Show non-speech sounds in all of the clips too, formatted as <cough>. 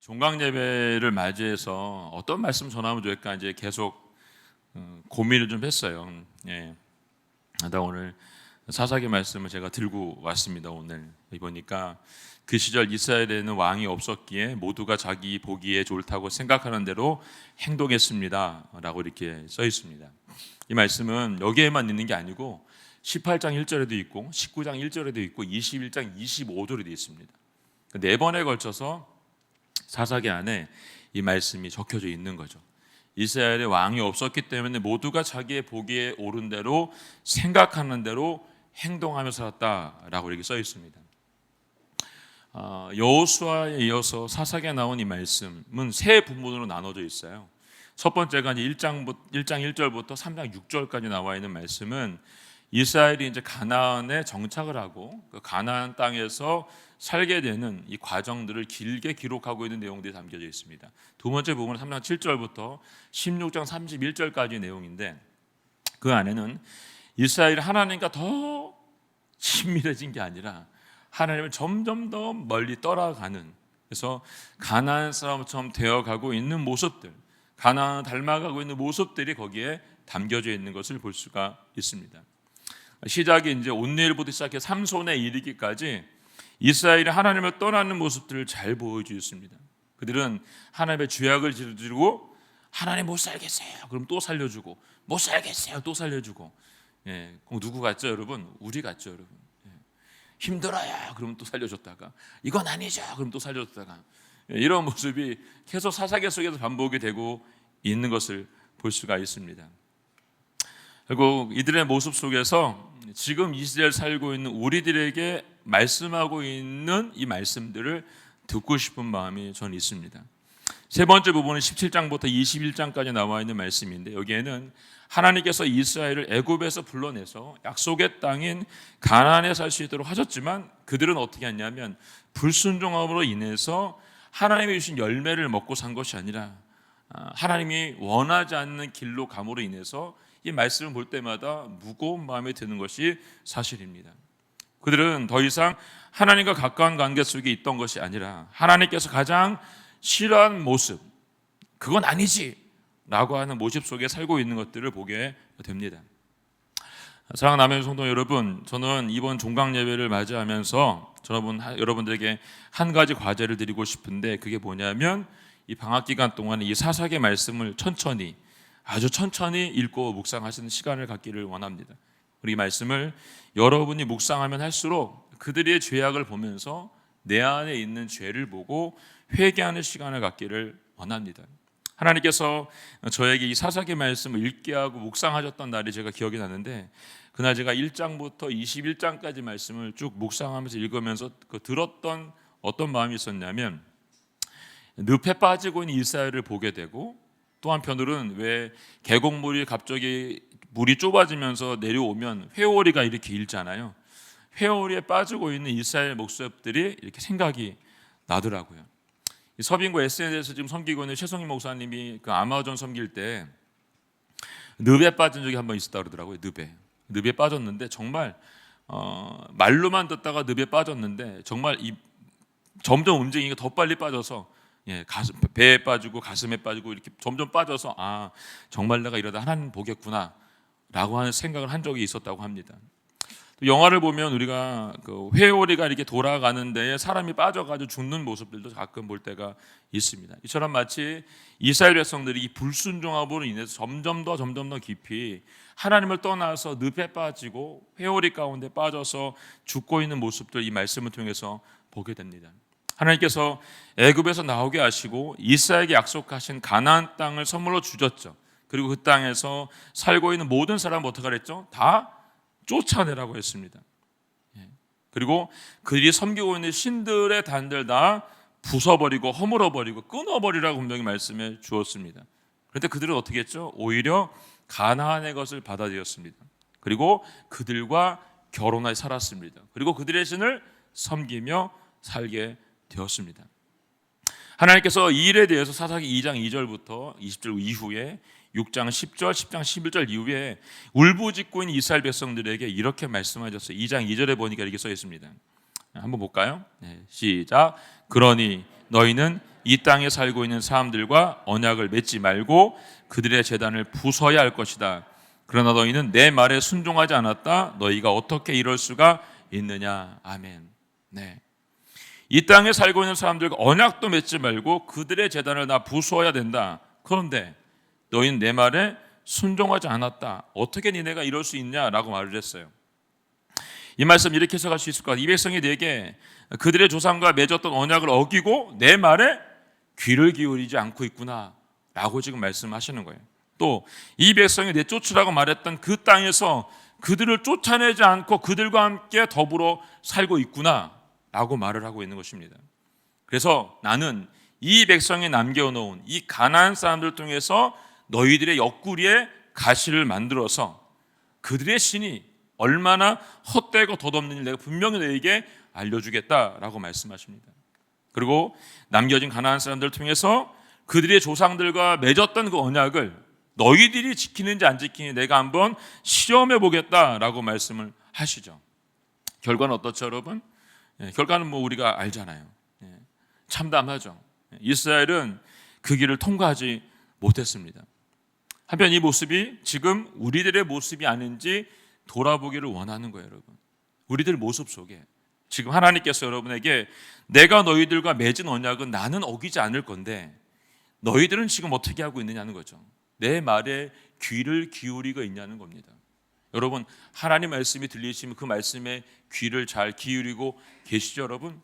종강 예배를 맞이해서 어떤 말씀 전하면 좋을까 이제 계속 어, 고민을 좀 했어요. 예. 하다 오늘 사사기 말씀을 제가 들고 왔습니다. 오늘 보니까 그 시절 이스라엘에는 왕이 없었기에 모두가 자기 보기에 좋다고 생각하는 대로 행동했습니다라고 이렇게 써 있습니다. 이 말씀은 여기에만 있는 게 아니고 18장 1절에도 있고 19장 1절에도 있고 21장 25절에도 있습니다. 네 번에 걸쳐서 사사기 안에 이 말씀이 적혀져 있는 거죠. 이스라엘에 왕이 없었기 때문에 모두가 자기의 보기에 옳은 대로 생각하는 대로 행동하며 살았다라고 이렇게 써 있습니다. 어, 여호수아에 이어서 사사기에 나온 이 말씀은 세 부분으로 나눠져 있어요. 첫 번째가 이제 1장 1장 1절부터 3장 6절까지 나와 있는 말씀은 이스라엘이 이제 가나안에 정착을 하고 그 가나안 땅에서 살게 되는 이 과정들을 길게 기록하고 있는 내용들이 담겨져 있습니다. 두 번째 부분은 3장 7절부터 16장 31절까지 내용인데 그 안에는 이스라엘이 하나님과 더 친밀해진 게 아니라 하나님을 점점 더 멀리 떠나가는 그래서 가나안 사람처럼 되어가고 있는 모습들, 가나안 닮아가고 있는 모습들이 거기에 담겨져 있는 것을 볼 수가 있습니다. 시작이 이제 온내일부터 시작해 삼손에 이르기까지 이스라엘이 하나님을 떠나는 모습들을 잘 보여주었습니다. 그들은 하나님의 죄악을 지르고 하나님 못 살겠어요. 그럼 또 살려주고 못 살겠어요. 또 살려주고. 예, 누구 같죠, 여러분? 우리 같죠, 여러분. 예. 힘들어요. 그럼 또 살려줬다가 이건 아니죠. 그럼 또 살려줬다가 예, 이런 모습이 계속 사사계 속에서 반복이 되고 있는 것을 볼 수가 있습니다. 결국 이들의 모습 속에서 지금 이스라엘 살고 있는 우리들에게 말씀하고 있는 이 말씀들을 듣고 싶은 마음이 저는 있습니다. 세 번째 부분은 17장부터 21장까지 나와 있는 말씀인데 여기에는 하나님께서 이스라엘을 애굽에서 불러내서 약속의 땅인 가나안에 살 수 있도록 하셨지만 그들은 어떻게 했냐면 불순종함으로 인해서 하나님이 주신 열매를 먹고 산 것이 아니라 아, 하나님이 원하지 않는 길로 감으로 인해서 이 말씀을 볼 때마다 무거운 마음이 드는 것이 사실입니다. 그들은 더 이상 하나님과 가까운 관계 속에 있던 것이 아니라 하나님께서 가장 싫어하는 모습, 그건 아니지 라고 하는 모습 속에 살고 있는 것들을 보게 됩니다. 사랑하는 성도 여러분, 저는 이번 종강 예배를 맞이하면서 여러분 여러분들에게 한 가지 과제를 드리고 싶은데 그게 뭐냐면 이 방학 기간 동안에 이 사사의 말씀을 천천히 아주 천천히 읽고 묵상하시는 시간을 갖기를 원합니다. 우리 말씀을 여러분이 묵상하면 할수록 그들의 죄악을 보면서 내 안에 있는 죄를 보고 회개하는 시간을 갖기를 원합니다. 하나님께서 저에게 이 사사기 말씀을 읽게 하고 묵상하셨던 날이 제가 기억이 나는데 그날 제가 1장부터 21장까지 말씀을 쭉 묵상하면서 읽으면서 그 들었던 어떤 마음이 있었냐면 늪에 빠지고 있는 이스라엘을 보게 되고 또 한편으로는 왜 계곡물이 갑자기 물이 좁아지면서 내려오면 회오리가 이렇게 일잖아요. 회오리에 빠지고 있는 이스라엘 목사들이 이렇게 생각이 나더라고요. 서빙고 SNS에서 지금 섬기고 있는 최성희 목사님이 그 아마존 섬길 때 늪에 빠진 적이 한 번 있었다 그러더라고요. 늪에 늪에 빠졌는데 정말 어, 말로만 듣다가 늪에 빠졌는데 정말 이 점점 움직이니까 더 빨리 빠져서 예, 가슴, 배에 빠지고 가슴에 빠지고 이렇게 점점 빠져서 아 정말 내가 이러다 하나님 보겠구나라고 하는 생각을 한 적이 있었다고 합니다. 영화를 보면 우리가 그 회오리가 이렇게 돌아가는 데에 사람이 빠져가지고 죽는 모습들도 가끔 볼 때가 있습니다. 이처럼 마치 이스라엘 백성들이 이 불순종함으로 인해서 점점 더 점점 더 깊이 하나님을 떠나서 늪에 빠지고 회오리 가운데 빠져서 죽고 있는 모습들 이 말씀을 통해서 보게 됩니다. 하나님께서 애굽에서 나오게 하시고 이스라엘에게 약속하신 가나안 땅을 선물로 주셨죠. 그리고 그 땅에서 살고 있는 모든 사람 어떻게 그랬죠? 다 쫓아내라고 했습니다. 예. 그리고 그들이 섬기고 있는 신들의 단들 다 부숴버리고 허물어버리고 끊어버리라고 분명히 말씀해 주었습니다. 그런데 그들은 어떻게 했죠? 오히려 가나안의 것을 받아들였습니다. 그리고 그들과 결혼하여 살았습니다. 그리고 그들의 신을 섬기며 살게 되었습니다. 하나님께서 이 일에 대해서 사사기 2장 2절부터 20절 이후에 6장 10절, 10장 11절 이후에 울부짖고 있는 이스라엘 백성들에게 이렇게 말씀하셨어요. 2장 2절에 보니까 이렇게 써 있습니다. 한번 볼까요? 네, 시작. 그러니 너희는 이 땅에 살고 있는 사람들과 언약을 맺지 말고 그들의 재단을 부숴야 할 것이다. 그러나 너희는 내 말에 순종하지 않았다. 너희가 어떻게 이럴 수가 있느냐. 아멘. 네. 이 땅에 살고 있는 사람들과 언약도 맺지 말고 그들의 재단을 나 부수어야 된다. 그런데 너희는 내 말에 순종하지 않았다. 어떻게 니네가 이럴 수 있냐라고 말을 했어요. 이 말씀 이렇게 해석할 수 있을 것 같아요. 이 백성이 내게 그들의 조상과 맺었던 언약을 어기고 내 말에 귀를 기울이지 않고 있구나 라고 지금 말씀하시는 거예요. 또 이 백성이 내 쫓으라고 말했던 그 땅에서 그들을 쫓아내지 않고 그들과 함께 더불어 살고 있구나 라고 말을 하고 있는 것입니다. 그래서 나는 이 백성에 남겨놓은 이 가나안 사람들 통해서 너희들의 옆구리에 가시를 만들어서 그들의 신이 얼마나 헛되고 덧없는지 내가 분명히 너에게 알려주겠다라고 말씀하십니다. 그리고 남겨진 가나안 사람들을 통해서 그들의 조상들과 맺었던 그 언약을 너희들이 지키는지 안 지키는지 내가 한번 시험해 보겠다라고 말씀을 하시죠. 결과는 어떻죠, 여러분? 예, 결과는 뭐 우리가 알잖아요. 예, 참담하죠. 예, 이스라엘은 그 길을 통과하지 못했습니다. 한편 이 모습이 지금 우리들의 모습이 아닌지 돌아보기를 원하는 거예요, 여러분. 우리들 모습 속에 지금 하나님께서 여러분에게 내가 너희들과 맺은 언약은 나는 어기지 않을 건데 너희들은 지금 어떻게 하고 있느냐는 거죠. 내 말에 귀를 기울이고 있냐는 겁니다. 여러분 하나님 말씀이 들리시면 그 말씀에 귀를 잘 기울이고 계시죠, 여러분?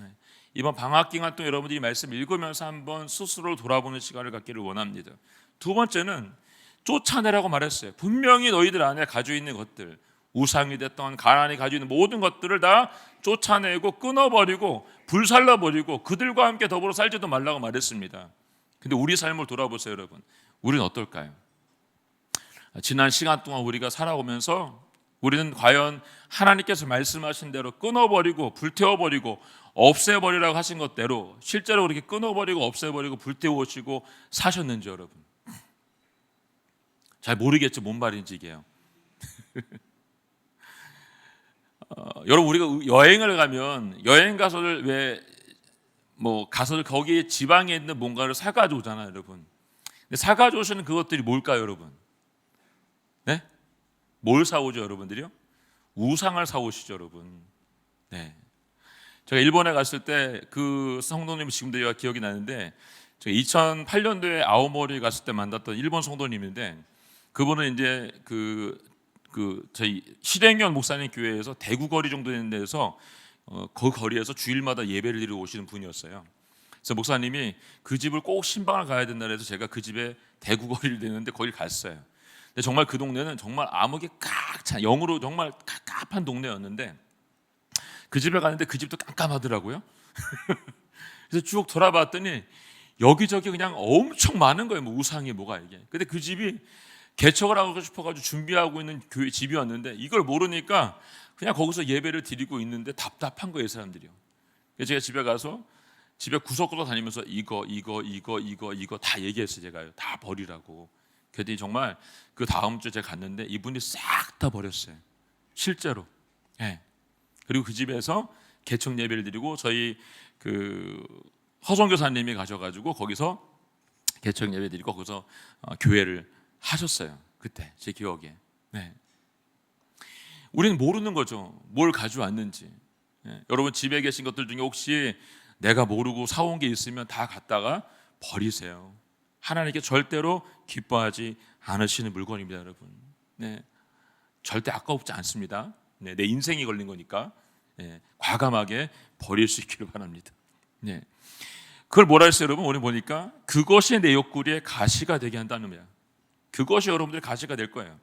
네. 이번 방학 기간 동안 여러분들이 말씀 읽으면서 한번 스스로를 돌아보는 시간을 갖기를 원합니다. 두 번째는 쫓아내라고 말했어요. 분명히 너희들 안에 가지고 있는 것들, 우상이 됐던 가난이 가지고 있는 모든 것들을 다 쫓아내고 끊어버리고 불살라버리고 그들과 함께 더불어 살지도 말라고 말했습니다. 근데 우리 삶을 돌아보세요, 여러분. 우리는 어떨까요? 지난 시간 동안 우리가 살아오면서 우리는 과연 하나님께서 말씀하신 대로 끊어버리고 불태워버리고 없애버리라고 하신 것대로 실제로 그렇게 끊어버리고 없애버리고 불태우시고 사셨는지 여러분. 잘 모르겠죠 뭔 말인지 이게요. <laughs> 어, 여러분 우리가 여행을 가면 여행 가서를 왜 뭐 가서 거기 지방에 있는 뭔가를 사가지고 오잖아요 여러분. 근데 사가지고 오시는 그것들이 뭘까요 여러분? 네? 뭘 사오죠, 여러분들이요? 우상을 사오시죠, 여러분. 네. 제가 일본에 갔을 때 그 성도님 지금도 제가 기억이 나는데 제가 2008년도에 아오모리 갔을 때 만났던 일본 성도님인데 그분은 이제 그, 그 저희 실행현 목사님 교회에서 대구 거리 정도 되는 데서 어, 그 거리에서 주일마다 예배를 드리러 오시는 분이었어요. 그래서 목사님이 그 집을 꼭 신방을 가야 된다 해서 제가 그 집에 대구 거리를 되는데 거기 갔어요. 근데 정말 그 동네는 정말 암흑이 꽉찬 영으로 정말 깝깝한 동네였는데 그 집에 가는데 그 집도 깜깜하더라고요. <laughs> 그래서 쭉 돌아봤더니 여기저기 그냥 엄청 많은 거예요. 뭐 우상이 뭐가 이게. 근데 그 집이 개척을 하고 싶어가지고 준비하고 있는 교회 집이었는데 이걸 모르니까 그냥 거기서 예배를 드리고 있는데 답답한 거예요, 사람들이요. 그래서 제가 집에 가서 집에 구석구석 다니면서 이거, 이거, 이거, 이거, 이거 다 얘기했어요, 제가요. 다 버리라고. 그랬더니 정말 그 다음 주에 제가 갔는데 이분이 싹 다 버렸어요. 실제로. 예. 그리고 그 집에서 개척 예배를 드리고 저희 그 허성 교사님이 가셔가지고 거기서 개척 예배 드리고 거기서 어, 교회를 하셨어요. 그때 제 기억에. 네. 우리는 모르는 거죠. 뭘 가져왔는지. 예. 여러분 집에 계신 것들 중에 혹시 내가 모르고 사온 게 있으면 다 갖다가 버리세요. 하나님께 절대로 기뻐하지 않으시는 물건입니다, 여러분. 네, 절대 아까웠지 않습니다. 네, 내 인생이 걸린 거니까 네, 과감하게 버릴 수 있기를 바랍니다. 네, 그걸 뭐라 했어요, 여러분? 오늘 보니까 그것이 내 옆구리에 가시가 되게 한다는 거야. 그것이 여러분들 가시가 될 거예요.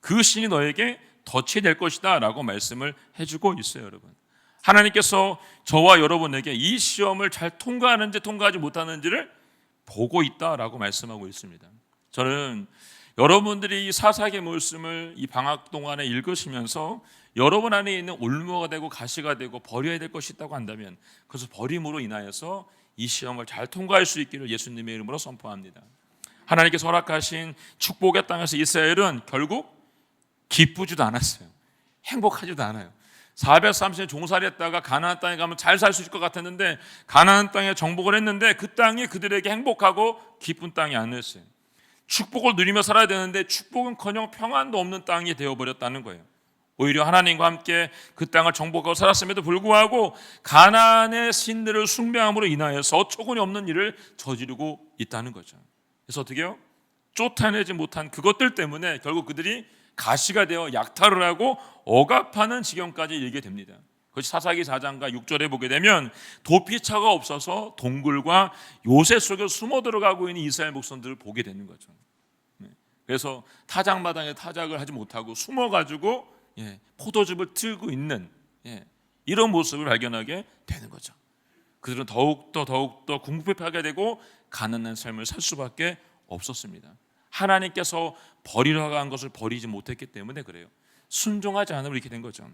그 신이 너에게 덫이 될 것이다라고 말씀을 해주고 있어요, 여러분. 하나님께서 저와 여러분에게 이 시험을 잘 통과하는지 통과하지 못하는지를 보고 있다라고 말씀하고 있습니다. 저는 여러분들이 이 사사기 말씀을 이 방학 동안에 읽으시면서 여러분 안에 있는 올무가 되고 가시가 되고 버려야 될 것이 있다고 한다면 그래서 버림으로 인하여서 이 시험을 잘 통과할 수 있기를 예수님의 이름으로 선포합니다. 하나님께서 허락하신 축복의 땅에서 이스라엘은 결국 기쁘지도 않았어요. 행복하지도 않아요. 430년 종살이 했다가 가나안 땅에 가면 잘 살 수 있을 것 같았는데 가나안 땅에 정복을 했는데 그 땅이 그들에게 행복하고 기쁜 땅이 아니었어요. 축복을 누리며 살아야 되는데 축복은커녕 평안도 없는 땅이 되어버렸다는 거예요. 오히려 하나님과 함께 그 땅을 정복하고 살았음에도 불구하고 가나안의 신들을 숭배함으로 인하여서 어처구니 없는 일을 저지르고 있다는 거죠. 그래서 어떻게요? 쫓아내지 못한 그것들 때문에 결국 그들이 가시가 되어 약탈을 하고 억압하는 지경까지 이르게 됩니다. 그것이 사사기 4장과 6절에 보게 되면 도피처가 없어서 동굴과 요새 속에 숨어 들어가고 있는 이스라엘 목선들을 보게 되는 거죠. 네. 그래서 타작 마당에 타작을 하지 못하고 숨어 가지고 예, 포도즙을 틀고 있는 예, 이런 모습을 발견하게 되는 거죠. 그들은 더욱더 더욱더 궁핍하게 되고 가난한 삶을 살 수밖에 없었습니다. 하나님께서 버리라고 한 것을 버리지 못했기 때문에 그래요. 순종하지 않으면 이렇게 된 거죠.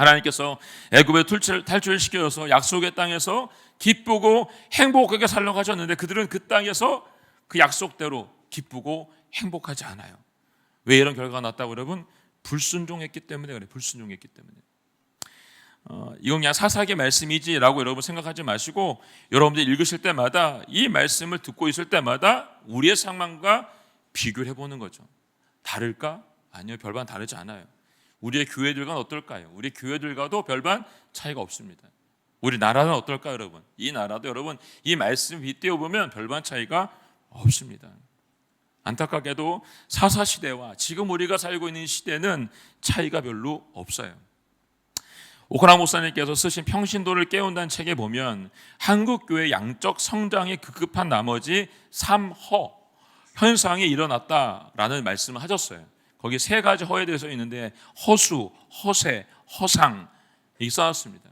하나님께서 애굽에 탈출, 탈출시켜서 약속의 땅에서 기쁘고 행복하게 살려고 하셨는데 그들은 그 땅에서 그 약속대로 기쁘고 행복하지 않아요. 왜 이런 결과가 났다고 여러분? 불순종했기 때문에 그래. 불순종했기 때문에. 어, 이건 그냥 사사기 말씀이지라고 여러분 생각하지 마시고 여러분들 읽으실 때마다 이 말씀을 듣고 있을 때마다 우리의 상황과 비교를 해보는 거죠. 다를까? 아니요, 별반 다르지 않아요. 우리의 교회들과는 어떨까요? 우리 교회들과도 별반 차이가 없습니다. 우리 나라는 어떨까 여러분? 이 나라도 여러분 이 말씀 빗대어 보면 별반 차이가 없습니다. 안타깝게도 사사 시대와 지금 우리가 살고 있는 시대는 차이가 별로 없어요. 오카나 목사님께서 쓰신 평신도를 깨운다는 책에 보면 한국 교회 양적 성장이 급급한 나머지 삼허 현상이 일어났다라는 말씀을 하셨어요. 거기 세 가지 허에 대해서 있는데 허수, 허세, 허상 이 써놨습니다.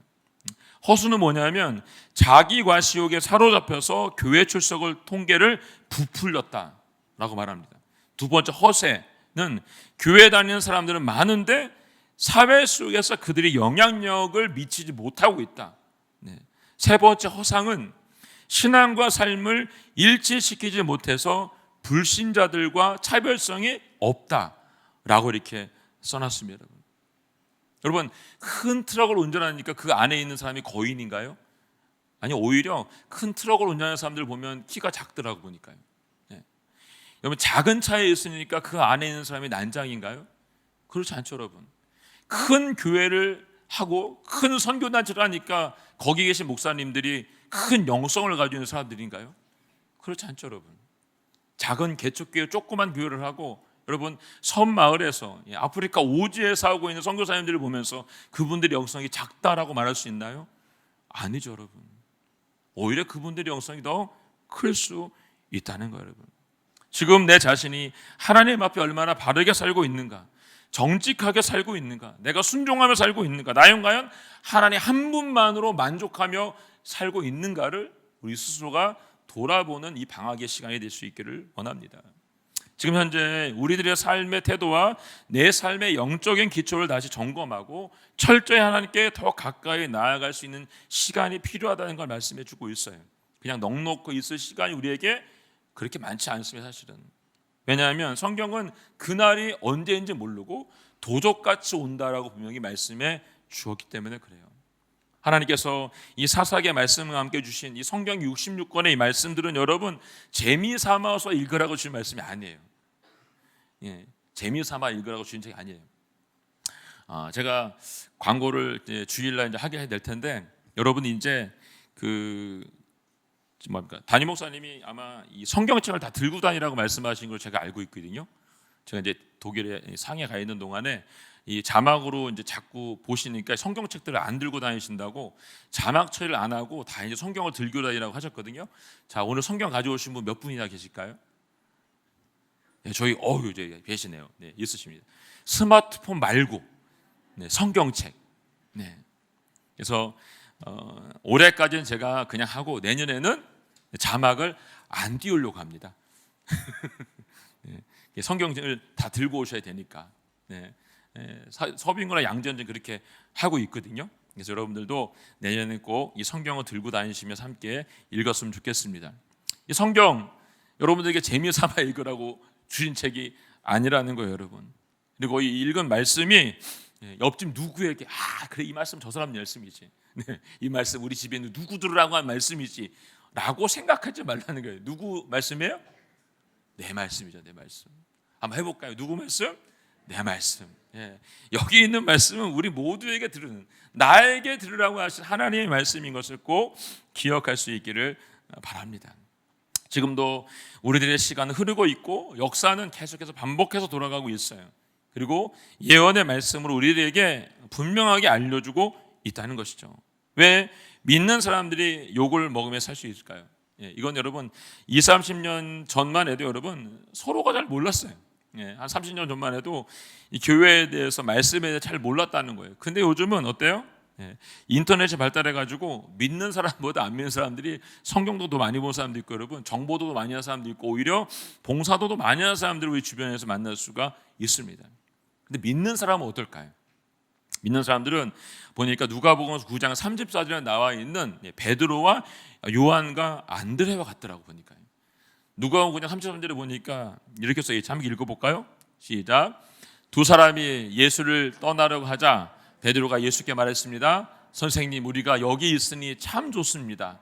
허수는 뭐냐면 자기 과시욕에 사로잡혀서 교회 출석을 통계를 부풀렸다라고 말합니다. 두 번째 허세는 교회 다니는 사람들은 많은데 사회 속에서 그들이 영향력을 미치지 못하고 있다. 네. 세 번째 허상은 신앙과 삶을 일치시키지 못해서 불신자들과 차별성이 없다 라고 이렇게 써놨습니다. 여러분. 큰 트럭을 운전하니까 그 안에 있는 사람이 거인인가요? 아니 오히려 큰 트럭을 운전하는 사람들 보면 키가 작더라고 보니까요. 네. 여러분 작은 차에 있으니까 그 안에 있는 사람이 난장인가요? 그렇지 않죠, 여러분. 큰 교회를 하고 큰 선교단체를 하니까 거기 계신 목사님들이 큰 영성을 가지고 있는 사람들인가요? 그렇지 않죠, 여러분. 작은 개척교회 조그만 교회를 하고 여러분 섬 마을에서 아프리카 오지에 살고 있는 선교사님들을 보면서 그분들의 영성이 작다라고 말할 수 있나요? 아니죠, 여러분. 오히려 그분들의 영성이 더 클 수 있다는 거예요, 여러분. 지금 내 자신이 하나님 앞에 얼마나 바르게 살고 있는가, 정직하게 살고 있는가, 내가 순종하며 살고 있는가, 나연 과연 하나님 한 분만으로 만족하며 살고 있는가를 우리 스스로가 돌아보는 이 방학의 시간이 될 수 있기를 원합니다. 지금 현재 우리들의 삶의 태도와 내 삶의 영적인 기초를 다시 점검하고 철저히 하나님께 더 가까이 나아갈 수 있는 시간이 필요하다는 걸 말씀해 주고 있어요. 그냥 넉넉히 있을 시간이 우리에게 그렇게 많지 않습니다, 사실은. 왜냐하면 성경은 그날이 언제인지 모르고 도적같이 온다라고 분명히 말씀해 주었기 때문에 그래요. 하나님께서 이 사사기의 말씀과 함께 주신 이 성경 66권의 이 말씀들은 여러분 재미 삼아서 읽으라고 주신 말씀이 아니에요. 예, 재미 삼아 읽으라고 주신 책이 아니에요. 아, 제가 광고를 이제 주일날 이제 하게 될 텐데 여러분 이제 그 뭡니까 담임 목사님이 아마 이 성경책을 다 들고 다니라고 말씀하신 걸 제가 알고 있거든요. 제가 이제 독일에 상해 가 있는 동안에 이 자막으로 이제 자꾸 보시니까 성경책들을 안 들고 다니신다고 자막 처리를 안 하고 다 이제 성경을 들고 다니라고 하셨거든요. 자 오늘 성경 가져오신 분 몇 분이나 계실까요? 네, 저희 어유 이제 계시네요. 네, 있으십니다. 스마트폰 말고 네, 성경책. 네. 그래서 어, 올해까지는 제가 그냥 하고 내년에는 자막을 안 띄우려고 합니다. <laughs> 네, 성경을 다 들고 오셔야 되니까. 네. 예, 서빙거나 양전전 그렇게 하고 있거든요. 그래서 여러분들도 내년에 꼭이 성경을 들고 다니시면서 함께 읽었으면 좋겠습니다. 이 성경 여러분들에게 재미삼아 읽으라고 주신 책이 아니라는 거예요, 여러분. 그리고 이 읽은 말씀이 예, 옆집 누구에게 아 그래 이 말씀 저 사람 말씀이지. 네, 이 말씀 우리 집에 있는 누구 들으라고 한 말씀이지. 라고 생각하지 말라는 거예요. 누구 말씀이에요? 내 말씀이죠, 내 말씀. 한번 해볼까요? 누구 말씀? 내 말씀. 예. 여기 있는 말씀은 우리 모두에게 들으는 나에게 들으라고 하신 하나님의 말씀인 것을 꼭 기억할 수 있기를 바랍니다. 지금도 우리들의 시간은 흐르고 있고 역사는 계속해서 반복해서 돌아가고 있어요. 그리고 예언의 말씀으로 우리들에게 분명하게 알려주고 있다는 것이죠. 왜 믿는 사람들이 욕을 먹으며 살 수 있을까요? 예, 이건 여러분 2, 30년 전만 해도 여러분 서로가 잘 몰랐어요. 예, 한 30년 전만 해도 이 교회에 대해서 말씀에 대해 잘 몰랐다는 거예요. 근데 요즘은 어때요? 예, 인터넷이 발달해 가지고 믿는 사람보다 안 믿는 사람들이 성경도 더 많이 본 사람도 있고 여러분 정보도 더 많이 한 사람도 있고 오히려 봉사도 더 많이 하는 사람들을 우리 주변에서 만날 수가 있습니다. 근데 믿는 사람은 어떨까요? 믿는 사람들은 보니까 누가복음 9장 34절에 나와 있는 예, 베드로와 요한과 안드레와 같더라고 보니까요. 누가복음 9장 33절에 보니까 이렇게 써 있죠. 한번 읽어볼까요? 시작. 두 사람이 예수를 떠나려고 하자 베드로가 예수께 말했습니다. 선생님, 우리가 여기 있으니 참 좋습니다.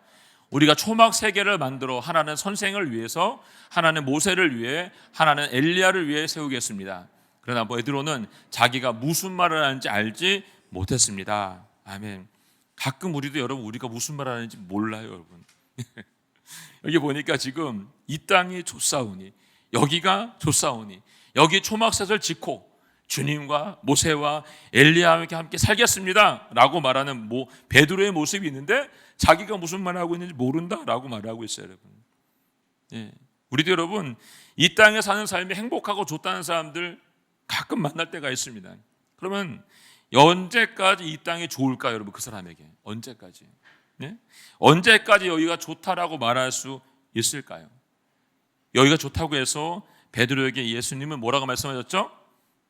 우리가 초막 세 개를 만들어 하나는 선생을 위해서, 하나는 모세를 위해, 하나는 엘리야를 위해 세우겠습니다. 그러나 베드로는 자기가 무슨 말을 하는지 알지 못했습니다. 아멘. 가끔 우리도 여러분 우리가 무슨 말을 하는지 몰라요, 여러분. <laughs> 여기 보니까 지금 이 땅이 좋사오니 여기가 좋사오니 여기 초막셋을 짓고 주님과 모세와 엘리야와 함께 살겠습니다라고 말하는 모 베드로의 모습이 있는데 자기가 무슨 말을 하고 있는지 모른다라고 말하고 있어요, 여러분. 예. 우리도 여러분 이 땅에 사는 삶이 행복하고 좋다는 사람들 가끔 만날 때가 있습니다. 그러면 언제까지 이 땅이 좋을까, 여러분 그 사람에게 언제까지? 네? 언제까지 여기가 좋다라고 말할 수 있을까요? 여기가 좋다고 해서 베드로에게 예수님은 뭐라고 말씀하셨죠?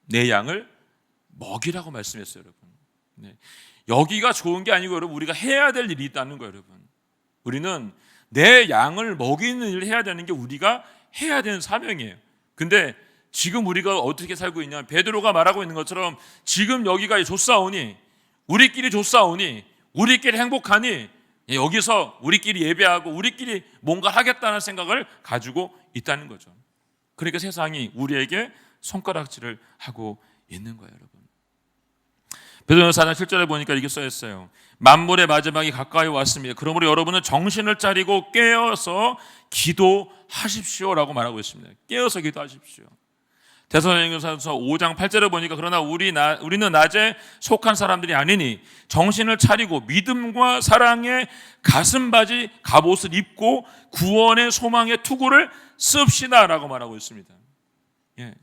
내 양을 먹이라고 말씀했어요, 여러분. 네. 여기가 좋은 게 아니고 여러분 우리가 해야 될 일이 있다는 거예요, 여러분. 우리는 내 양을 먹이는 일을 해야 되는 게 우리가 해야 되는 사명이에요. 근데 지금 우리가 어떻게 살고 있냐? 베드로가 말하고 있는 것처럼 지금 여기가 좋사오니 우리끼리 좋사오니 우리끼리 행복하니 여기서 우리끼리 예배하고 우리끼리 뭔가 하겠다는 생각을 가지고 있다는 거죠. 그러니까 세상이 우리에게 손가락질을 하고 있는 거예요, 여러분. 베드로 4장 7절에 보니까 이렇게 써 있어요. 만물의 마지막이 가까이 왔습니다. 그러므로 여러분은 정신을 차리고 깨어서 기도하십시오라고 말하고 있습니다. 깨어서 기도하십시오. 대선행전서 5장 8절에 보니까 그러나 우리 나, 우리는 낮에 속한 사람들이 아니니 정신을 차리고 믿음과 사랑의 가슴바지 갑옷을 입고 구원의 소망의 투구를 씁시다라고 말하고 있습니다. 예.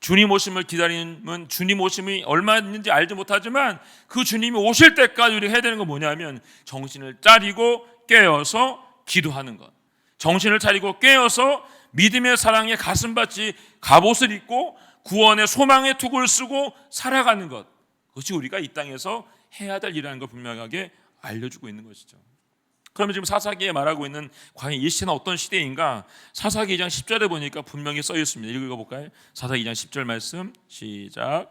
주님 오심을 기다리는 주님 오심이 얼마 있는지 알지 못하지만 그 주님이 오실 때까지 우리 해야 되는 건 뭐냐면 정신을 차리고 깨어서 기도하는 것. 정신을 차리고 깨어서 믿음의 사랑의 가슴밭이 갑옷을 입고 구원의 소망의 투구를 쓰고 살아가는 것. 그것이 우리가 이 땅에서 해야 될 일이라는 걸 분명하게 알려주고 있는 것이죠. 그러면 지금 사사기에 말하고 있는 과연 이 시대는 어떤 시대인가? 사사기 2장 10절에 보니까 분명히 써 있습니다. 읽어 볼까요? 사사기 2장 10절 말씀 시작.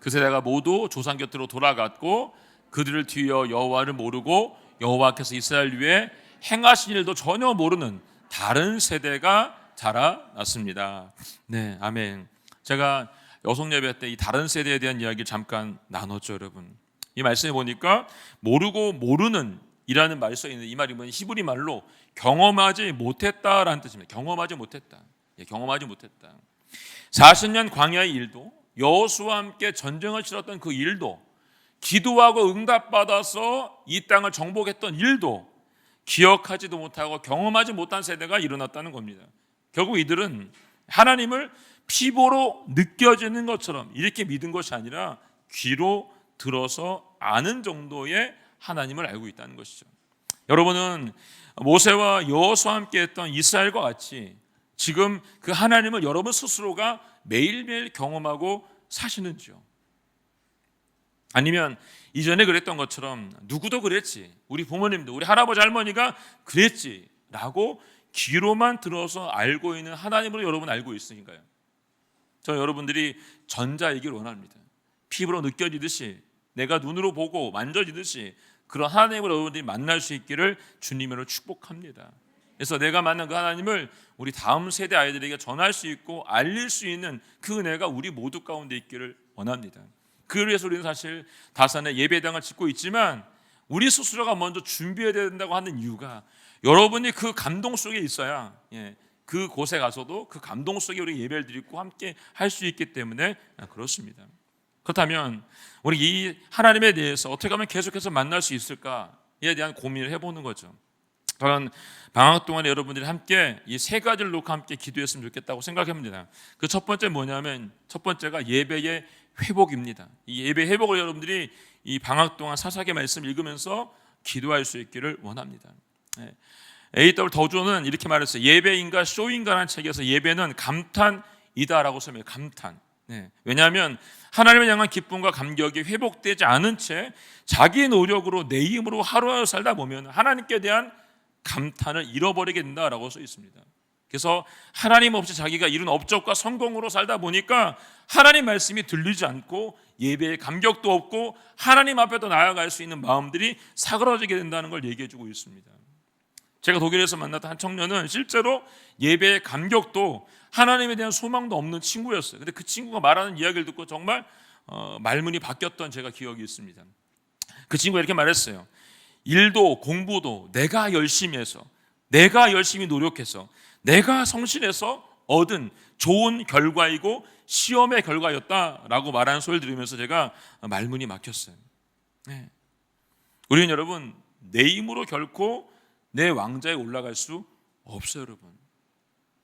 그 세대가 모두 조상 곁으로 돌아갔고 그들을 뒤어 여호와를 모르고 여호와께서 이스라엘 위에 행하신 일도 전혀 모르는 다른 세대가 자라났습니다. 네, 아멘. 제가 여성 예배 때 이 다른 세대에 대한 이야기를 잠깐 나눴죠, 여러분. 이 말씀에 보니까 모르고 모르는 이라는 말이 써 있는데 이 말이 뭐냐 히브리 말로 경험하지 못했다라는 뜻입니다. 경험하지 못했다. 예, 경험하지 못했다. 40년 광야의 일도 여호수와 함께 전쟁을 치렀던 그 일도 기도하고 응답받아서 이 땅을 정복했던 일도 기억하지도 못하고 경험하지 못한 세대가 일어났다는 겁니다. 결국 이들은 하나님을 피부로 느껴지는 것처럼 이렇게 믿은 것이 아니라 귀로 들어서 아는 정도의 하나님을 알고 있다는 것이죠. 여러분은 모세와 여호수와 함께 했던 이스라엘과 같이 지금 그 하나님을 여러분 스스로가 매일매일 경험하고 사시는지요? 아니면 이전에 그랬던 것처럼 누구도 그랬지. 우리 부모님도 우리 할아버지 할머니가 그랬지라고 귀로만 들어서 알고 있는 하나님으로 여러분 알고 있으니까요. 저 여러분들이 전자이길 원합니다. 피부로 느껴지듯이 내가 눈으로 보고 만져지듯이 그런 하나님을 여러분들이 만날 수 있기를 주님으로 축복합니다. 그래서 내가 만난 그 하나님을 우리 다음 세대 아이들에게 전할 수 있고 알릴 수 있는 그 은혜가 우리 모두 가운데 있기를 원합니다. 위해서 우리는 사실 다산의 예배당을 짓고 있지만 우리 스스로가 먼저 준비해야 된다고 하는 이유가 여러분이 그 감동 속에 있어야 예, 그 곳에 가서도 그 감동 속에 우리 예배를 드리고 함께 할 수 있기 때문에 그렇습니다. 그렇다면 우리 이 하나님에 대해서 어떻게 하면 계속해서 만날 수 있을까에 대한 고민을 해보는 거죠. 저는 방학 동안에 여러분들이 함께 이 세 가지를 놓고 함께 기도했으면 좋겠다고 생각합니다. 그 첫 번째 뭐냐면 첫 번째가 예배의 회복입니다. 이 예배 회복을 여러분들이 이 방학 동안 사사기 말씀 읽으면서 기도할 수 있기를 원합니다. 네. A.W. 더조는 이렇게 말했어요. 예배인가 쇼인가라는 책에서 예배는 감탄이다라고 설명해요. 감탄. 네. 왜냐하면 하나님을 향한 기쁨과 감격이 회복되지 않은 채 자기 노력으로 내 힘으로 하루하루 살다 보면 하나님께 대한 감탄을 잃어버리게 된다라고 써 있습니다. 그래서 하나님 없이 자기가 이룬 업적과 성공으로 살다 보니까 하나님 말씀이 들리지 않고 예배의 감격도 없고 하나님 앞에도 나아갈 수 있는 마음들이 사그러지게 된다는 걸 얘기해 주고 있습니다. 제가 독일에서 만났던 한 청년은 실제로 예배의 감격도 하나님에 대한 소망도 없는 친구였어요. 근데 그 친구가 말하는 이야기를 듣고 정말 어, 말문이 바뀌었던 제가 기억이 있습니다. 그 친구가 이렇게 말했어요. 일도 공부도 내가 열심히 해서 내가 열심히 노력해서 내가 성실해서 얻은 좋은 결과이고 시험의 결과였다라고 말하는 소리를 들으면서 제가 말문이 막혔어요. 네. 우리는 여러분 내 힘으로 결코 내 왕자에 올라갈 수 없어요, 여러분.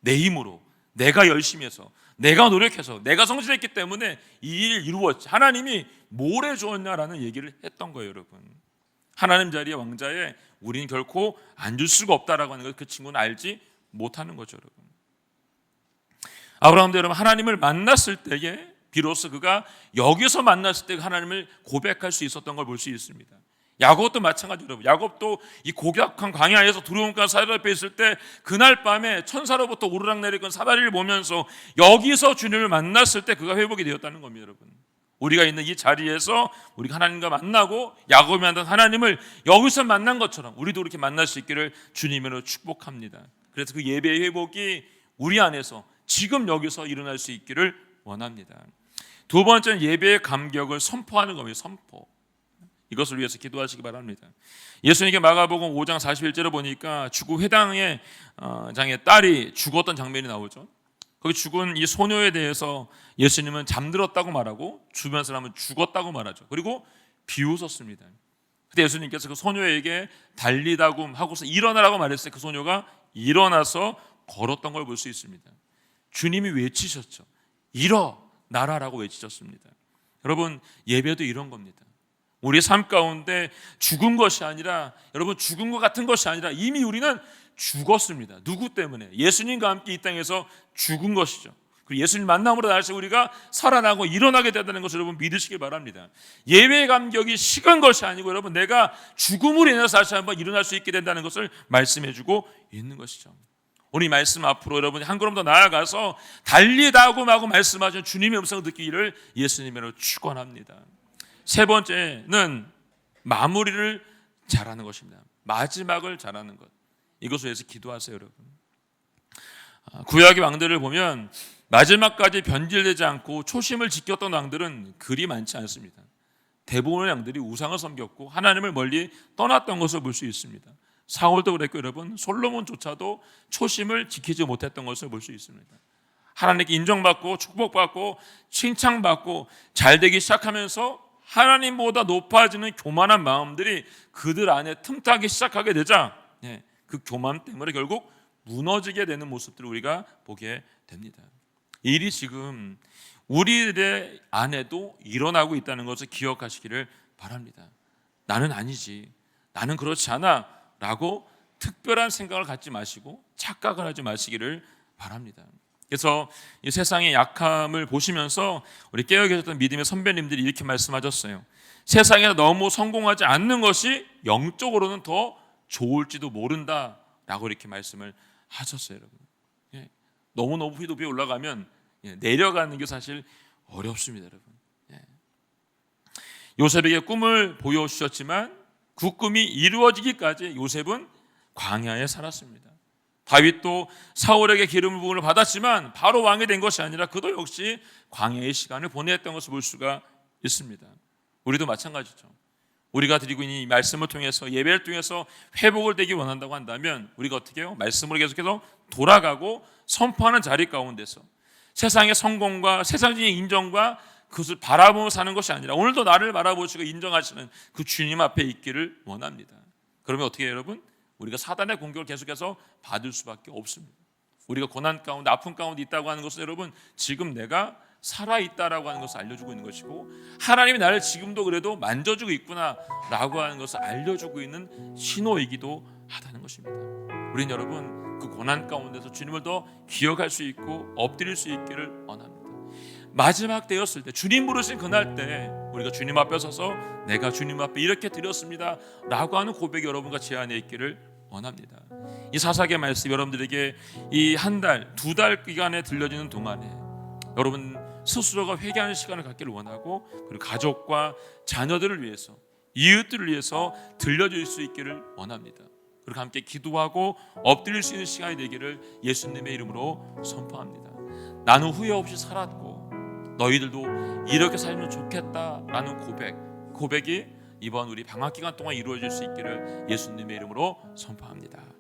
내 힘으로 내가 열심히 해서 내가 노력해서 내가 성실했기 때문에 이 일을 이루었지. 하나님이 뭘 해주었냐라는 얘기를 했던 거예요, 여러분. 하나님 자리에 왕자에 우리는 결코 앉을 수가 없다라고 하는 걸 그 친구는 알지 못하는 거죠, 여러분. 아브라함도 여러분 하나님을 만났을 때에 비로소 그가 여기서 만났을 때 하나님을 고백할 수 있었던 걸 볼 수 있습니다. 야곱도 마찬가지로. 야곱도 이 고약한 광야에서 두려움과 사다리 앞에 있을 때 그날 밤에 천사로부터 오르락 내리건 사다리를 보면서 여기서 주님을 만났을 때 그가 회복이 되었다는 겁니다, 여러분. 우리가 있는 이 자리에서 우리가 하나님과 만나고 야곱이 만난 하나님을 여기서 만난 것처럼 우리도 이렇게 만날 수 있기를 주님으로 축복합니다. 그래서 그 예배의 회복이 우리 안에서 지금 여기서 일어날 수 있기를 원합니다. 두 번째는 예배의 감격을 선포하는 겁니다. 선포. 이것을 위해서 기도하시기 바랍니다. 예수님께 마가복음 5장 41절을 보니까 주구 회당의 어, 장의 딸이 죽었던 장면이 나오죠. 거기 죽은 이 소녀에 대해서 예수님은 잠들었다고 말하고 주변 사람은 죽었다고 말하죠. 그리고 비웃었습니다. 그때 예수님께서 그 소녀에게 달리다고 하고서 일어나라고 말했을 때 그 소녀가 일어나서 걸었던 걸 볼 수 있습니다. 주님이 외치셨죠. 일어나라라고 외치셨습니다. 여러분 예배도 이런 겁니다. 우리의 삶 가운데 죽은 것이 아니라 여러분 죽은 것 같은 것이 아니라 이미 우리는 죽었습니다. 누구 때문에? 예수님과 함께 이 땅에서 죽은 것이죠. 그리고 예수님 만남으로 다시 우리가 살아나고 일어나게 된다는 것을 여러분 믿으시길 바랍니다. 예배 감격이 식은 것이 아니고 여러분 내가 죽음으로 인해서 다시 한번 일어날 수 있게 된다는 것을 말씀해 주고 있는 것이죠. 이 말씀 앞으로 여러분이 한 걸음 더 나아가서 달리다고 마고 말씀하신 주님의 음성을 듣기를 예수님으로 축원합니다. 세 번째는 마무리를 잘하는 것입니다. 마지막을 잘하는 것. 이것을 위해서 기도하세요, 여러분. 아, 구약의 왕들을 보면 마지막까지 변질되지 않고 초심을 지켰던 왕들은 그리 많지 않습니다. 대부분의 왕들이 우상을 섬겼고 하나님을 멀리 떠났던 것을 볼 수 있습니다. 사울도 그랬고 여러분 솔로몬조차도 초심을 지키지 못했던 것을 볼 수 있습니다. 하나님께 인정받고 축복받고 칭찬받고 잘 되기 시작하면서 하나님보다 높아지는 교만한 마음들이 그들 안에 틈타기 시작하게 되자 예, 그 교만 때문에 결국 무너지게 되는 모습들을 우리가 보게 됩니다. 일이 지금 우리들의 안에도 일어나고 있다는 것을 기억하시기를 바랍니다. 나는 아니지. 나는 그렇지 않아. 라고 특별한 생각을 갖지 마시고 착각을 하지 마시기를 바랍니다. 그래서 이 세상의 약함을 보시면서 우리 깨어 계셨던 믿음의 선배님들이 이렇게 말씀하셨어요. 세상에 너무 성공하지 않는 것이 영적으로는 더 좋을지도 모른다라고 이렇게 말씀을 하셨어요, 여러분. 예. 너무 높이 높이 올라가면 예, 내려가는 게 사실 어렵습니다, 여러분. 예. 요셉에게 꿈을 보여주셨지만 그 꿈이 이루어지기까지 요셉은 광야에 살았습니다. 다윗도 사울에게 기름을 부음을 받았지만 바로 왕이 된 것이 아니라 그도 역시 광야의 시간을 보냈던 것을 볼 수가 있습니다. 우리도 마찬가지죠. 우리가 드리고 있는 이 말씀을 통해서 예배를 통해서 회복을 되기 원한다고 한다면 우리가 어떻게 해요? 말씀으로 계속해서 돌아가고 선포하는 자리 가운데서 세상의 성공과 세상적인 인정과 그것을 바라보며 사는 것이 아니라 오늘도 나를 바라보시고 인정하시는 그 주님 앞에 있기를 원합니다. 그러면 어떻게 해요, 여러분? 우리가 사단의 공격을 계속해서 받을 수밖에 없습니다. 우리가 고난 가운데 아픔 가운데 있다고 하는 것은 여러분 지금 내가 살아 있다라고 하는 것을 알려주고 있는 것이고 하나님이 나를 지금도 그래도 만져주고 있구나라고 하는 것을 알려주고 있는 신호이기도 하다는 것입니다. 우린 여러분 그 고난 가운데서 주님을 더 기억할 수 있고 엎드릴 수 있기를 원합니다. 마지막 때였을 때 주님 부르신 그날 때 우리가 주님 앞에 서서 내가 주님 앞에 이렇게 드렸습니다라고 하는 고백이 여러분과 제 안에 있기를 원합니다. 이 사사의 말씀 여러분들에게 이 한 달, 두 달 기간에 들려지는 동안에 여러분 스스로가 회개하는 시간을 갖기를 원하고 그리고 가족과 자녀들을 위해서 이웃들을 위해서 들려줄 수 있기를 원합니다. 그리고 함께 기도하고 엎드릴 수 있는 시간이 되기를 예수님의 이름으로 선포합니다. 나는 후회 없이 살았고 너희들도 이렇게 살면 좋겠다라는 고백, 고백이 이번 우리 방학 기간 동안 이루어질 수 있기를 예수님의 이름으로 선포합니다.